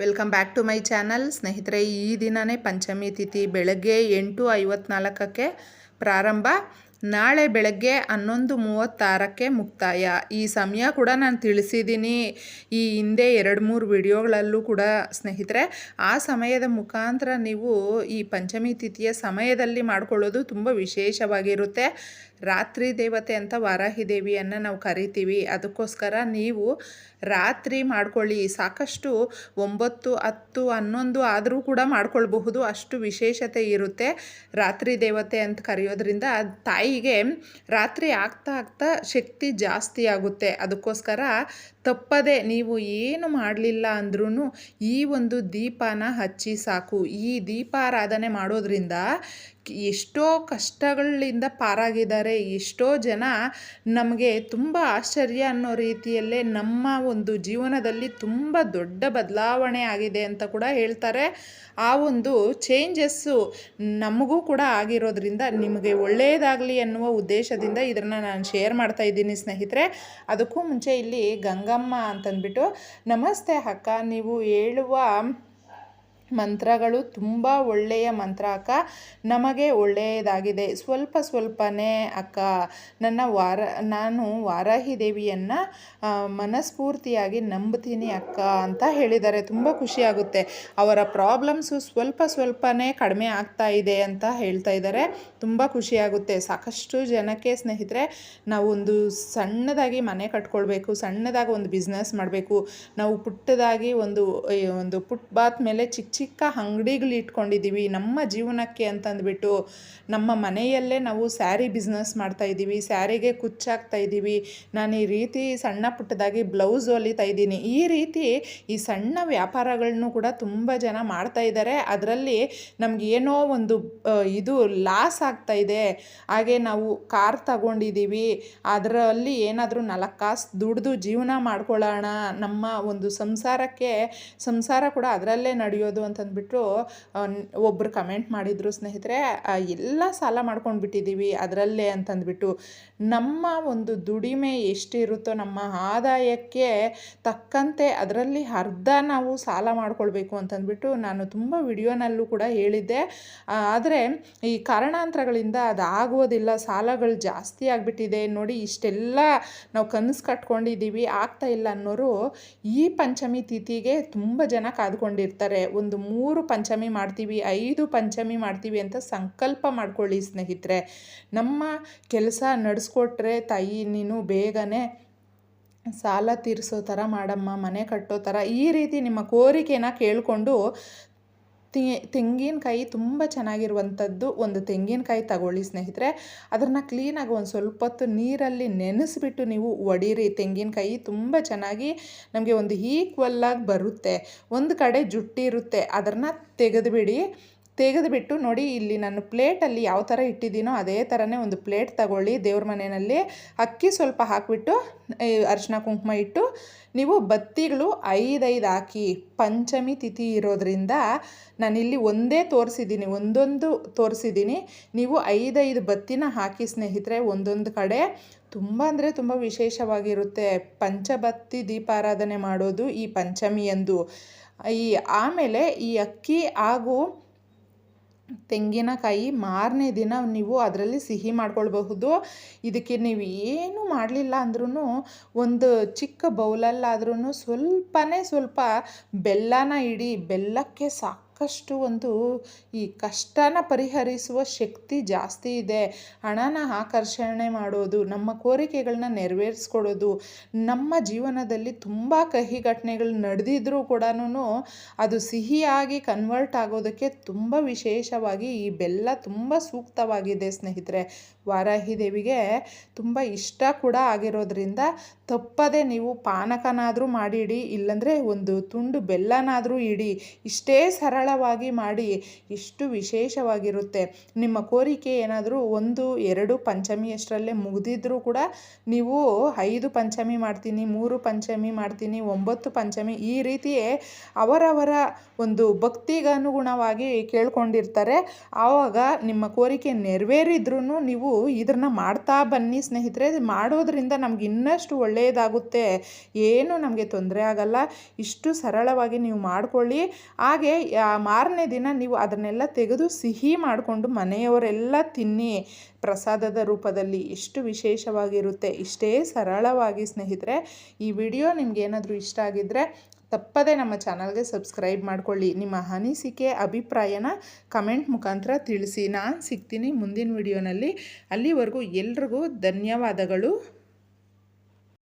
Welcome back to my channel ಸ್ನೇಹಿತರೆ, ಈ ದಿನವೇ ಪಂಚಮಿ ತಿಥಿ ಬೆಳಗ್ಗೆ ಎಂಟು ಐವತ್ನಾಲ್ಕಕ್ಕೆ ಪ್ರಾರಂಭ. ನಾಳೆ ಬೆಳಗ್ಗೆ ಹನ್ನೊಂದು ಮೂವತ್ತಾರಕ್ಕೆ ಮುಕ್ತಾಯ. ಈ ಸಮಯ ಕೂಡ ನಾನು ತಿಳಿಸಿದ್ದೀನಿ. ಈ ಹಿಂದೆ ಎರಡು ಮೂರು ವಿಡಿಯೋಗಳಲ್ಲೂ ಕೂಡ ಸ್ನೇಹಿತರೆ, ಆ ಸಮಯದ ಮುಖಾಂತರ ನೀವು ಈ ಪಂಚಮಿ ತಿಥಿಯ ಸಮಯದಲ್ಲಿ ಮಾಡಿಕೊಳ್ಳೋದು ತುಂಬ ವಿಶೇಷವಾಗಿರುತ್ತೆ. ರಾತ್ರಿ ದೇವತೆ ಅಂತ ವಾರಾಹಿ ದೇವಿಯನ್ನು ನಾವು ಕರಿತೀವಿ. ಅದಕ್ಕೋಸ್ಕರ ನೀವು ರಾತ್ರಿ ಮಾಡ್ಕೊಳ್ಳಿ. ಸಾಕಷ್ಟು ಒಂಬತ್ತು, ಹತ್ತು, ಹನ್ನೊಂದು ಆದರೂ ಕೂಡ ಮಾಡ್ಕೊಳ್ಬಹುದು. ಅಷ್ಟು ವಿಶೇಷತೆ ಇರುತ್ತೆ ರಾತ್ರಿ ದೇವತೆ ಅಂತ ಕರೆಯೋದ್ರಿಂದ. ತಾಯಿಗೆ ರಾತ್ರಿ ಆಗ್ತಾ ಆಗ್ತಾ ಶಕ್ತಿ ಜಾಸ್ತಿ ಆಗುತ್ತೆ. ಅದಕ್ಕೋಸ್ಕರ ತಪ್ಪದೆ ನೀವು ಏನು ಮಾಡಲಿಲ್ಲ ಅಂದ್ರೂ ಈ ಒಂದು ದೀಪನ ಹಚ್ಚಿ ಸಾಕು. ಈ ದೀಪಾರಾಧನೆ ಮಾಡೋದ್ರಿಂದ ಎಷ್ಟೋ ಕಷ್ಟಗಳಿಂದ ಪಾರಾಗಿದ್ದಾರೆ. ಎಷ್ಟೋ ಜನ ನಮಗೆ ತುಂಬ ಆಶ್ಚರ್ಯ ಅನ್ನೋ ರೀತಿಯಲ್ಲೇ ನಮ್ಮ ಒಂದು ಜೀವನದಲ್ಲಿ ತುಂಬ ದೊಡ್ಡ ಬದಲಾವಣೆ ಆಗಿದೆ ಅಂತ ಕೂಡ ಹೇಳ್ತಾರೆ. ಆ ಒಂದು ಚೇಂಜಸ್ಸು ನಮಗೂ ಕೂಡ ಆಗಿರೋದ್ರಿಂದ ನಿಮಗೆ ಒಳ್ಳೆಯದಾಗಲಿ ಅನ್ನುವ ಉದ್ದೇಶದಿಂದ ಇದನ್ನು ನಾನು ಶೇರ್ ಮಾಡ್ತಾ ಇದ್ದೀನಿ ಸ್ನೇಹಿತರೆ. ಅದಕ್ಕೂ ಮುಂಚೆ ಇಲ್ಲಿ ಗಂಗಮ್ಮ ಅಂತಂದ್ಬಿಟ್ಟು ನಮಸ್ತೆ ಅಕ್ಕ ನೀವು ಹೇಳುವ ಮಂತ್ರಗಳು ತುಂಬ ಒಳ್ಳೆಯ ಮಂತ್ರ, ಅಕ್ಕ. ನಮಗೆ ಒಳ್ಳೆಯದಾಗಿದೆ. ಸ್ವಲ್ಪ ಸ್ವಲ್ಪನೇ, ಅಕ್ಕ. ನನ್ನ ವಾರ, ನಾನು ವಾರಾಹಿ ದೇವಿಯನ್ನು ಮನಸ್ಫೂರ್ತಿಯಾಗಿ ನಂಬ್ತೀನಿ ಅಕ್ಕ, ಅಂತ ಹೇಳಿದ್ದಾರೆ. ತುಂಬ ಖುಷಿಯಾಗುತ್ತೆ ಅವರ ಪ್ರಾಬ್ಲಮ್ಸು ಸ್ವಲ್ಪ ಸ್ವಲ್ಪನೇ ಕಡಿಮೆ ಆಗ್ತಾ ಇದೆ ಅಂತ ಹೇಳ್ತಾ ಇದ್ದಾರೆ. ತುಂಬ ಖುಷಿಯಾಗುತ್ತೆ ಸಾಕಷ್ಟು ಜನಕ್ಕೆ ಸ್ನೇಹಿತರೆ, ನಾವು ಒಂದು ಸಣ್ಣದಾಗಿ ಮನೆ ಕಟ್ಕೊಳ್ಬೇಕು, ಸಣ್ಣದಾಗಿ ಒಂದು ಬಿಸ್ನೆಸ್ ಮಾಡಬೇಕು. ನಾವು ಪುಟ್ಟದಾಗಿ ಒಂದು ಒಂದು ಪುಟ್ ಬಾತ್ ಮೇಲೆ ಚಿಕ್ಕ ಚಿಕ್ಕ ಅಂಗಡಿಗಳು ಇಟ್ಕೊಂಡಿದ್ದೀವಿ. ನಮ್ಮ ಜೀವನಕ್ಕೆ ಅಂತಂದ್ಬಿಟ್ಟು ನಮ್ಮ ಮನೆಯಲ್ಲೇ ನಾವು ಸ್ಯಾರಿ ಬಿಸ್ನೆಸ್ ಮಾಡ್ತಾ ಇದ್ದೀವಿ. ಸ್ಯಾರಿಗೆ ಇದ್ದೀವಿ. ನಾನು ಈ ರೀತಿ ಸಣ್ಣ ಪುಟ್ಟದಾಗಿ ಬ್ಲೌಸ್ ಹೊಲಿತಾ ಇದ್ದೀನಿ. ಈ ರೀತಿ ಈ ಸಣ್ಣ ವ್ಯಾಪಾರಗಳನ್ನು ಕೂಡ ತುಂಬ ಜನ ಮಾಡ್ತಾ ಇದ್ದಾರೆ. ಅದರಲ್ಲಿ ನಮ್ಗೆ ಏನೋ ಒಂದು ಇದು ಲಾಸ್ ಆಗ್ತಾ ಇದೆ. ಹಾಗೆ ನಾವು ಕಾರ್ ತಗೊಂಡಿದ್ದೀವಿ. ಅದರಲ್ಲಿ ಏನಾದರೂ ನಾಲ್ಕು ಕಾಸು ದುಡ್ದು ಜೀವನ ಮಾಡ್ಕೊಳ್ಳೋಣ. ನಮ್ಮ ಒಂದು ಸಂಸಾರಕ್ಕೆ, ಸಂಸಾರ ಕೂಡ ಅದರಲ್ಲೇ ನಡೆಯೋದು ಅಂತಂದ್ಬಿಟ್ಟು ಒಬ್ಬರು ಕಮೆಂಟ್ ಮಾಡಿದರು ಸ್ನೇಹಿತರೆ ಎಲ್ಲ ಸಾಲ ಮಾಡ್ಕೊಂಡು ಬಿಟ್ಟಿದ್ದೀವಿ ಅದರಲ್ಲೇ ಅಂತಂದ್ಬಿಟ್ಟು. ನಮ್ಮ ಒಂದು ದುಡಿಮೆ ಎಷ್ಟಿರುತ್ತೋ, ನಮ್ಮ ಆದಾಯಕ್ಕೆ ತಕ್ಕಂತೆ ಅದರಲ್ಲಿ ಅರ್ಧ ನಾವು ಸಾಲ ಮಾಡ್ಕೊಳ್ಬೇಕು ಅಂತಂದ್ಬಿಟ್ಟು ನಾನು ತುಂಬ ವಿಡಿಯೋನಲ್ಲೂ ಕೂಡ ಹೇಳಿದ್ದೆ. ಆದರೆ ಈ ಕಾರಣಾಂತರಗಳಿಂದ ಅದು ಆಗೋದಿಲ್ಲ ಸಾಲಗಳು ಜಾಸ್ತಿ ಆಗಿಬಿಟ್ಟಿದೆ. ನೋಡಿ, ಇಷ್ಟೆಲ್ಲ ನಾವು ಕನಸು ಕಟ್ಕೊಂಡಿದ್ದೀವಿ ಆಗ್ತಾ ಇಲ್ಲ ಅನ್ನೋರು ಈ ಪಂಚಮಿ ತಿಥಿಗೆ ತುಂಬ ಜನ ಕಾದ್ಕೊಂಡಿರ್ತಾರೆ. ಒಂದು ಮೂರು ಪಂಚಮಿ ಮಾಡ್ತೀವಿ, ಐದು ಪಂಚಮಿ ಮಾಡ್ತೀವಿ ಅಂತ ಸಂಕಲ್ಪ ಮಾಡ್ಕೊಳ್ಳಿ ಸ್ನೇಹಿತರೆ. ನಮ್ಮ ಕೆಲಸ ನಡೆಸ್ಕೊಟ್ರೆ ತಾಯಿ ನೀನು ಬೇಗನೆ ಸಾಲ ತೀರಿಸೋ ಥರ ಮಾಡಮ್ಮ, ಮನೆ ಕಟ್ಟೋ ಥರ ಈ ರೀತಿ ನಿಮ್ಮ ಕೋರಿಕೆನ ಕೇಳಿಕೊಂಡು ತೆಂಗಿನಕಾಯಿ ತುಂಬ ಚೆನ್ನಾಗಿರುವಂಥದ್ದು ಒಂದು ತೆಂಗಿನಕಾಯಿ ತಗೊಳ್ಳಿ ಸ್ನೇಹಿತರೆ. ಅದನ್ನು ಕ್ಲೀನಾಗಿ ಒಂದು ಸ್ವಲ್ಪ ಹೊತ್ತು ನೀರಲ್ಲಿ ನೆನೆಸಿಬಿಟ್ಟು ನೀವು ಒಡೀರಿ. ತೆಂಗಿನಕಾಯಿ ತುಂಬ ಚೆನ್ನಾಗಿ ನಮಗೆ ಒಂದು ಈಕ್ವಲ್ಲಾಗಿ ಬರುತ್ತೆ. ಒಂದು ಕಡೆ ಜುಟ್ಟಿರುತ್ತೆ ಅದನ್ನು ತೆಗೆದುಬಿಡಿ. ತೆಗೆದುಬಿಟ್ಟು ನೋಡಿ, ಇಲ್ಲಿ ನಾನು ಪ್ಲೇಟಲ್ಲಿ ಯಾವ ಥರ ಇಟ್ಟಿದ್ದೀನೋ ಅದೇ ಥರನೇ ಒಂದು ಪ್ಲೇಟ್ ತಗೊಳ್ಳಿ. ದೇವ್ರ ಮನೆಯಲ್ಲಿ ಅಕ್ಕಿ ಸ್ವಲ್ಪ ಹಾಕಿಬಿಟ್ಟು ಅರ್ಶಿನ ಕುಂಕುಮ ಇಟ್ಟು, ನೀವು ಬತ್ತಿಗಳು ಐದೈದು ಹಾಕಿ, ಪಂಚಮಿ ತಿಥಿ ಇರೋದ್ರಿಂದ ನಾನಿಲ್ಲಿ ಒಂದೇ ತೋರಿಸಿದ್ದೀನಿ, ಒಂದೊಂದು ತೋರಿಸಿದ್ದೀನಿ. ನೀವು ಐದೈದು ಬತ್ತಿನ ಹಾಕಿ ಸ್ನೇಹಿತರೆ, ಒಂದೊಂದು ಕಡೆ. ತುಂಬ ಅಂದರೆ ತುಂಬ ವಿಶೇಷವಾಗಿರುತ್ತೆ. ಪಂಚಬತ್ತಿ ದೀಪಾರಾಧನೆ ಮಾಡೋದು ಈ ಪಂಚಮಿಯಂದು. ಈ ಆಮೇಲೆ ಈ ಅಕ್ಕಿ ಹಾಗೂ ತೆಂಗಿನಕಾಯಿ ಮಾರನೇ ದಿನ ನೀವು ಅದರಲ್ಲಿ ಸಿಹಿ ಮಾಡ್ಕೊಳ್ಬಹುದು. ಇದಕ್ಕೆ ನೀವು ಏನು ಮಾಡಲಿಲ್ಲ ಅಂದ್ರೂ ಒಂದು ಚಿಕ್ಕ ಬೌಲಲ್ಲಾದ್ರೂ ಸ್ವಲ್ಪನೇ ಸ್ವಲ್ಪ ಬೆಲ್ಲನ ಇಡಿ, ಬೆಲ್ಲಕ್ಕೆ ಸಾಕು. ಸಾಕಷ್ಟು ಒಂದು ಈ ಕಷ್ಟನ ಪರಿಹರಿಸುವ ಶಕ್ತಿ ಜಾಸ್ತಿ ಇದೆ. ಹಣನ ಆಕರ್ಷಣೆ ಮಾಡೋದು, ನಮ್ಮ ಕೋರಿಕೆಗಳನ್ನ ನೆರವೇರಿಸ್ಕೊಡೋದು, ನಮ್ಮ ಜೀವನದಲ್ಲಿ ತುಂಬ ಕಹಿ ಘಟನೆಗಳು ನಡೆದಿದ್ರೂ ಕೂಡ ಅದು ಸಿಹಿಯಾಗಿ ಕನ್ವರ್ಟ್ ಆಗೋದಕ್ಕೆ ತುಂಬ ವಿಶೇಷವಾಗಿ ಈ ಬೆಲ್ಲ ತುಂಬ ಸೂಕ್ತವಾಗಿದೆ ಸ್ನೇಹಿತರೆ. ವಾರಾಹಿ ದೇವಿಗೆ ತುಂಬ ಇಷ್ಟ ಕೂಡ ಆಗಿರೋದ್ರಿಂದ ತಪ್ಪದೆ ನೀವು ಪಾನಕನಾದರೂ ಮಾಡಿಡಿ, ಇಲ್ಲಾಂದರೆ ಒಂದು ತುಂಡು ಬೆಲ್ಲನಾದರೂ ಇಡಿ. ಇಷ್ಟೇ ಸರಳ ಸರಳವಾಗಿ ಮಾಡಿ ಇಷ್ಟು ವಿಶೇಷವಾಗಿರುತ್ತೆ. ನಿಮ್ಮ ಕೋರಿಕೆ ಏನಾದರೂ ಒಂದು, ಎರಡು ಪಂಚಮಿಯಷ್ಟರಲ್ಲೇ ಮುಗಿದಿದ್ರೂ ಕೂಡ ನೀವು ಐದು ಪಂಚಮಿ ಮಾಡ್ತೀನಿ, ಮೂರು ಪಂಚಮಿ ಮಾಡ್ತೀನಿ, ಒಂಬತ್ತು ಪಂಚಮಿ ಈ ರೀತಿಯೇ ಅವರವರ ಒಂದು ಭಕ್ತಿಗನುಗುಣವಾಗಿ ಕೇಳ್ಕೊಂಡಿರ್ತಾರೆ. ಆವಾಗ ನಿಮ್ಮ ಕೋರಿಕೆ ನೆರವೇರಿದ್ರೂ ನೀವು ಇದನ್ನು ಮಾಡ್ತಾ ಬನ್ನಿ ಸ್ನೇಹಿತರೆ. ಮಾಡೋದ್ರಿಂದ ನಮ್ಗೆ ಇನ್ನಷ್ಟು ಒಳ್ಳೆಯದಾಗುತ್ತೆ ಏನು ನಮಗೆ ತೊಂದರೆ ಆಗಲ್ಲ. ಇಷ್ಟು ಸರಳವಾಗಿ ನೀವು ಮಾಡಿಕೊಳ್ಳಿ. ಹಾಗೆ ಮಾರನೇ ದಿನ ನೀವು ಅದನ್ನೆಲ್ಲ ತೆಗೆದು ಸಿಹಿ ಮಾಡಿಕೊಂಡು ಮನೆಯವರೆಲ್ಲ ತಿನ್ನಿ. ಪ್ರಸಾದದ ರೂಪದಲ್ಲಿ ಎಷ್ಟು ವಿಶೇಷವಾಗಿರುತ್ತೆ, ಇಷ್ಟೇ ಸರಳವಾಗಿ ಸ್ನೇಹಿತರೆ. ಈ ವಿಡಿಯೋ ನಿಮ್ಗೆ ಏನಾದರೂ ಇಷ್ಟ ಆಗಿದ್ದರೆ ತಪ್ಪದೇ ನಮ್ಮ ಚಾನಲ್ಗೆ ಸಬ್ಸ್ಕ್ರೈಬ್ ಮಾಡ್ಕೊಳ್ಳಿ. ನಿಮ್ಮ ಅನಿಸಿಕೆ, ಅಭಿಪ್ರಾಯನ ಕಮೆಂಟ್ ಮುಖಾಂತರ ತಿಳಿಸಿ. ನಾನು ಸಿಗ್ತೀನಿ ಮುಂದಿನ ವಿಡಿಯೋನಲ್ಲಿ. ಅಲ್ಲಿವರೆಗೂ ಎಲ್ರಿಗೂ ಧನ್ಯವಾದಗಳು.